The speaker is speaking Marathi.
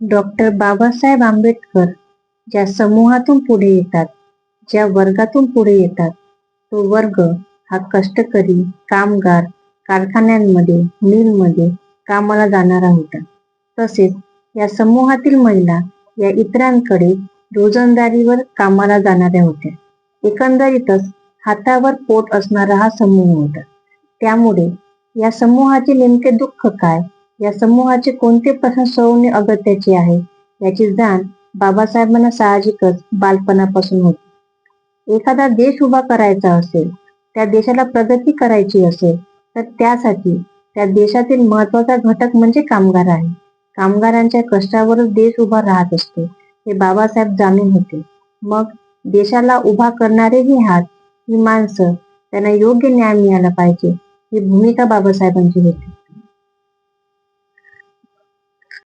डॉक्टर बाबासाहेब आंबेडकर ज्या समूहातून पुढे येतात ज्या वर्गातून पुढे येतात तो वर्ग हा कष्टकरी कामगार कारखान्यांमध्ये मिलमध्ये कामाला जाणारा होता. तसेच या समूहातील महिला या इतरांकडे रोजंदारीवर कामाला जाणाऱ्या होत्या. एकंदरीतच हातावर पोट असणारा हा समूह होता. त्यामुळे या समूहाचे नेमके दुःख काय? या समूहाचे कोणते प्रश्न सोडवणे अगत्याचे आहे? याची जाण बाबासाहेबांना साहजिकच बालपणापासून होती. एखादा देश उभा करायचा असेल त्या देशाला प्रगती करायची असेल तर त्यासाठी त्या देशातील महत्त्वाचा घटक म्हणजे कामगार आहे. कामगारांच्या कष्टावरच देश उभा राहत असतो हे बाबासाहेब जाणून होते. मग देशाला उभा करणारे ही हात ही माणसं त्यांना योग्य न्याय मिळाला पाहिजे ही भूमिका बाबासाहेबांची होती.